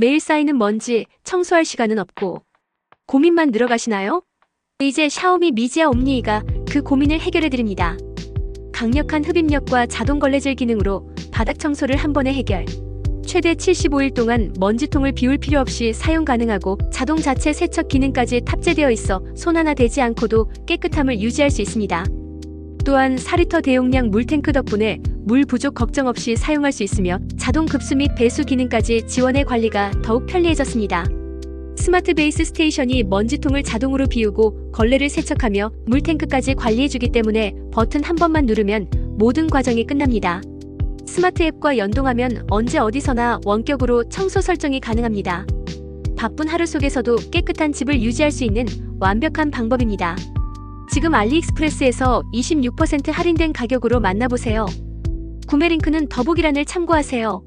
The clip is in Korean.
매일 쌓이는 먼지 청소할 시간은 없고 고민만 늘어가시나요? 이제 샤오미 미지아 옴니이가 그 고민을 해결해 드립니다. 강력한 흡입력과 자동 걸레질 기능으로 바닥 청소를 한 번에 해결. 최대 75일 동안 먼지통을 비울 필요 없이 사용 가능하고 자동 자체 세척 기능까지 탑재되어 있어 손 하나 대지 않고도 깨끗함을 유지할 수 있습니다. 또한 4리터 대용량 물탱크 덕분에 물 부족 걱정 없이 사용할 수 있으며 자동 급수 및 배수 기능까지 지원해 관리가 더욱 편리해졌습니다. 스마트 베이스 스테이션이 먼지통을 자동으로 비우고 걸레를 세척하며 물탱크까지 관리해주기 때문에 버튼 한 번만 누르면 모든 과정이 끝납니다. 스마트 앱과 연동하면 언제 어디서나 원격으로 청소 설정이 가능합니다. 바쁜 하루 속에서도 깨끗한 집을 유지할 수 있는 완벽한 방법입니다. 지금 알리익스프레스에서 26% 할인된 가격으로 만나보세요. 구매 링크는 더보기란을 참고하세요.